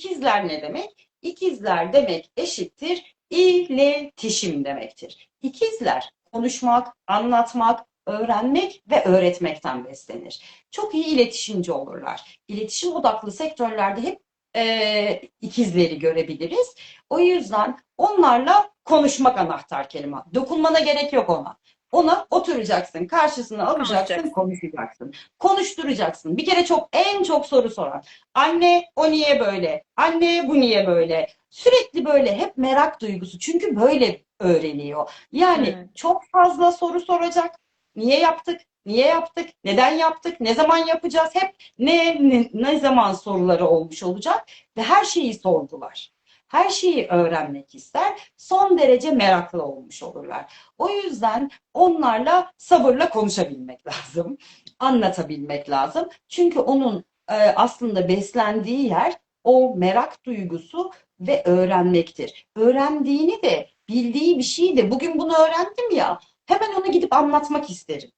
İkizler ne demek? İkizler demek eşittir iletişim demektir. İkizler konuşmak, anlatmak, öğrenmek ve öğretmekten beslenir. Çok iyi iletişimci olurlar. İletişim odaklı sektörlerde hep e, ikizleri görebiliriz. O yüzden onlarla konuşmak anahtar kelime. Dokunmana gerek yok ona. Ona oturacaksın, karşısına alacaksın, Konuşacaksın. Konuşturacaksın. Bir kere çok en çok soru soran. Anne o niye böyle? Anne bu niye böyle? Sürekli böyle hep merak duygusu. Çünkü böyle öğreniyor. Yani Hmm. çok fazla soru soracak. Niye yaptık? Niye yaptık? Neden yaptık? Ne zaman yapacağız? Hep ne, ne, ne zaman soruları olmuş olacak ve her şeyi sorgular. Her şeyi öğrenmek ister. Son derece meraklı olmuş olurlar. O yüzden onlarla sabırla konuşabilmek lazım. Anlatabilmek lazım. Çünkü onun e, aslında beslendiği yer o merak duygusu ve öğrenmektir. Öğrendiğini de bildiği bir şeyi de bugün bunu öğrendim ya hemen ona gidip anlatmak isterim.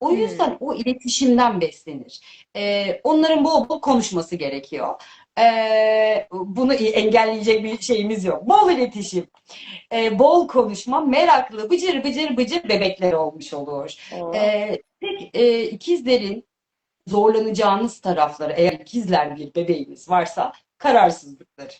O Hmm. yüzden o iletişimden beslenir. Ee, onların bol bol konuşması gerekiyor. Ee, bunu engelleyecek bir şeyimiz yok. Bol iletişim, ee, bol konuşma, meraklı, bıcır bıcır bıcır bebekler olmuş olur. Ee, tek e, ikizlerin zorlanacağınız tarafları eğer ikizler bir bebeğiniz varsa kararsızlıkları.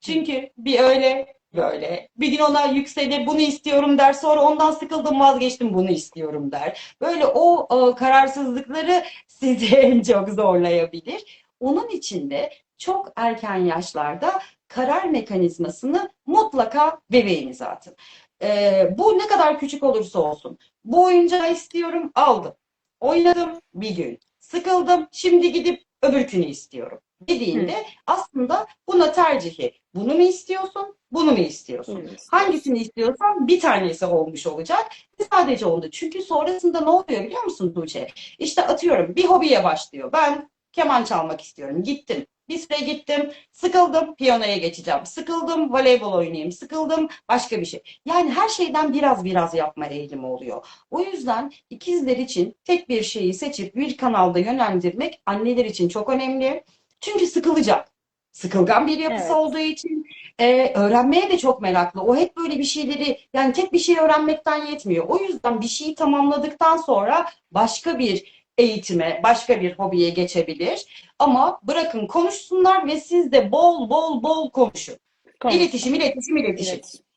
Çünkü bir öyle böyle. Bir gün ona yükselir bunu istiyorum der sonra ondan sıkıldım vazgeçtim bunu istiyorum der. Böyle o, o kararsızlıkları sizi en çok zorlayabilir. Onun için de çok erken yaşlarda karar mekanizmasını mutlaka bebeğinize atın. Ee, bu ne kadar küçük olursa olsun. Bu oyuncağı istiyorum aldım. Oynadım bir gün. Sıkıldım şimdi gidip öbürkünü istiyorum dediğinde aslında buna tercihi bunu mu istiyorsun, bunu mu istiyorsun? Hmm. Hangisini istiyorsan bir tanesi olmuş olacak. Ve Sadece onda. Çünkü sonrasında ne oluyor biliyor musun Tuğçe? İşte atıyorum bir hobiye başlıyor. Ben keman çalmak istiyorum. Gittim. Bir süre gittim. Sıkıldım. Piyanoya geçeceğim. Sıkıldım. Voleybol oynayayım. Sıkıldım. Başka bir şey. Yani her şeyden biraz biraz yapma eğilimi oluyor. O yüzden ikizler için tek bir şeyi seçip bir kanalda yönlendirmek anneler için çok önemli. Çünkü sıkılacak. Sıkılgan bir yapısı Evet. olduğu için e, öğrenmeye de çok meraklı. O hep böyle bir şeyleri yani tek bir şey öğrenmekten yetmiyor. O yüzden bir şeyi tamamladıktan sonra başka bir eğitime, başka bir hobiye geçebilir. Ama bırakın konuşsunlar ve siz de bol bol bol konuşun. Konuş. İletişim, iletişim, iletişim. İletişim.